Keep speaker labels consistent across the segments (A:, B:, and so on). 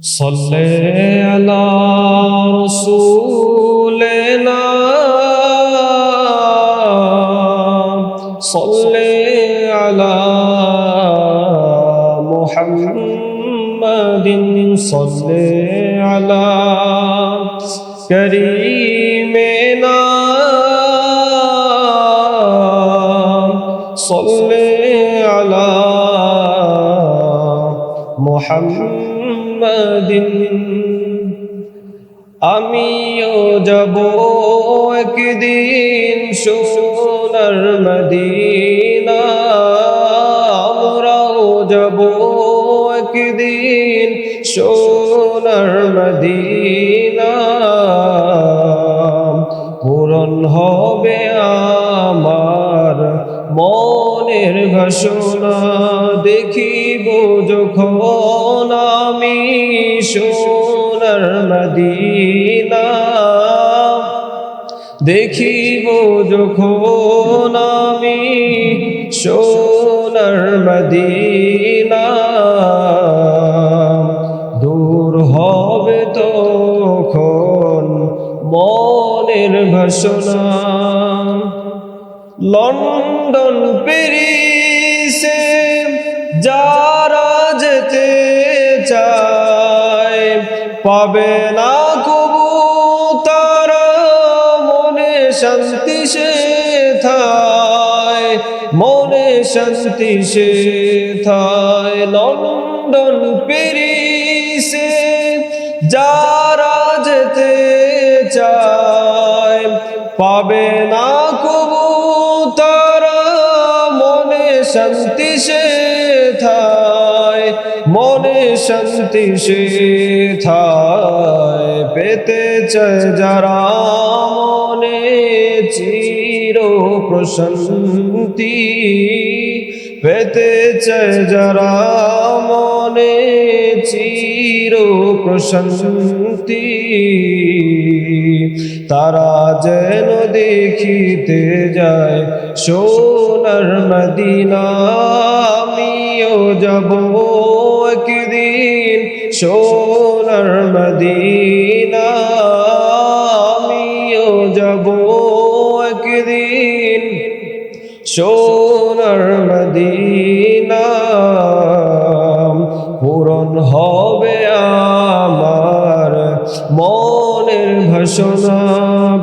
A: صل على رسولنا. صل على محمد. صل على كريمنا. صل على محمد. আমিও যাব একদিন সোনার মদিনা। আমরাও যাব একদিন সোনার মদিনা। পূরণ হবে আমার মনের ভাষণা দেখিব যখন মদিনা। দেখিব যখন আমি সোনার মদিনা। দূর হবে তখন মনের ভাষণা লন্ডন পেরিসে যারা পাবে না কবু তারা মনে শান্তি সে থায়, মনে শান্তি সে থায়। লন্ডন পেরিসে যারা যেতে চায়, পাবে না কবু তারা মনে শান্তি সে শান্তি সে থায় পেতে চায় যারা মনে চির প্রশান্তি। পেতে চায় যারা মনে চির প্রশান্তি, তারা যেন দেখিতে যায় সোনার মদিনা, আমিও যাব একদিন সোনার মদিনা, আমিও যাব একদিন সোনার মদিনা, পূরণ হবে আমার মনের ভাষণা।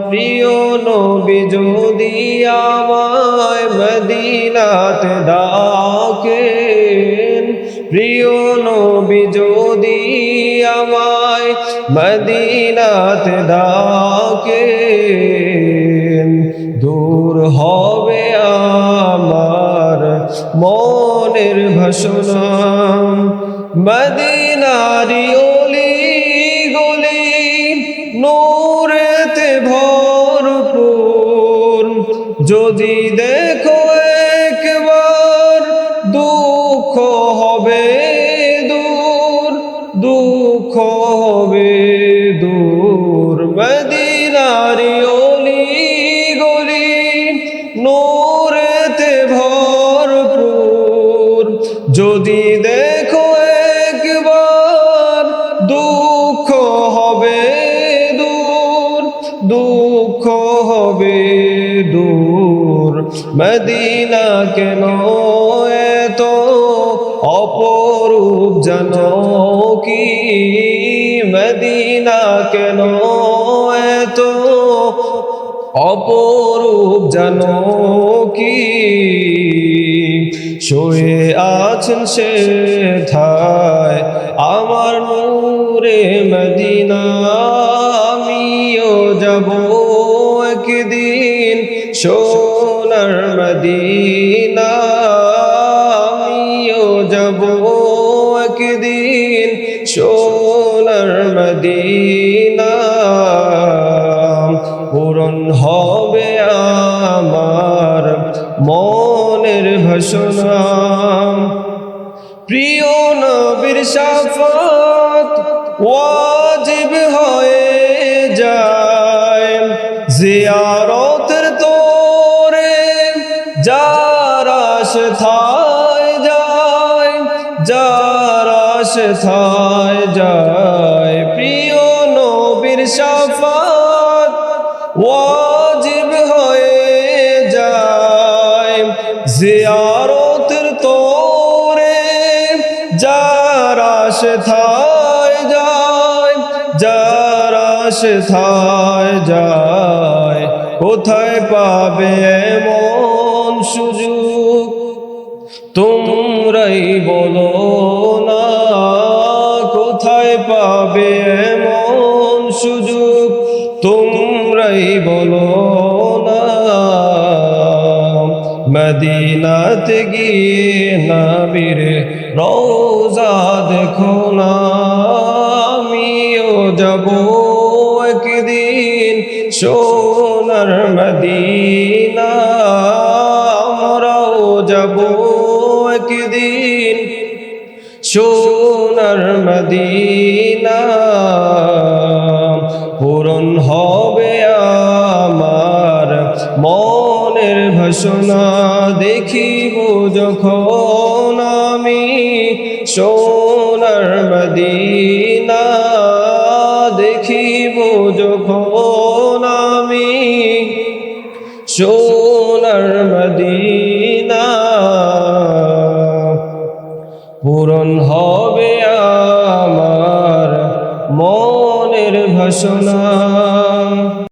A: প্রিয় নবী, যদি আমায় মদিনাতে ডাকেন, প্রিয় নবী, যদি আমায় মদিনাতে ডাকেন, দূর হবে মনের ভাষণা মদিনারি ওলি গলি, নূরেতে ভরপুর। যদি দেখো একবার দুঃখ হবে দূর, দুঃখ হবে দূর। মদিনারি যদি দেখো একবার দুঃখ হবে দূর, দুঃখ হবে দূর। মদিনা কেন এত অপরূপ জানো কি? মদিনা কেন এত অপরূপ জানো কি? শুয়ে আছেন সে থায় আমার নূরে মদিনা আমিও যাব একদিন। সোনার মদিনা আমিও যাব একদিন। সোনার মদিনা পূরণ হবে ভাষণা প্রিয় নবীর সাফাত ওয়াজিব হয়ে যায়। জিয়ারতের তোরে যারা থায় যায়, যারা থায় যায়। জিয়ারতের তোরে যারা সে থায় যায়, যারা সে থায় যায়, কোথায় পাবে এমন সুযোগ? তোমরাই বলো না, কোথায় পাবে এমন সুযোগ? তোমরাই বলো মদিনাতে গিয়ে নবীর রোজা দেখো না। আমিও যাব একদিন সোনার মদিনা। আমরাও যাব একদিন সোনার মদিনা। পূরণ হবে ভাষণা দেখিব যখন আমি সোনার মদিনা। দেখিব যখন আমি সোনার মদিনা। পূরণ হবে আমার মনের ভাষণা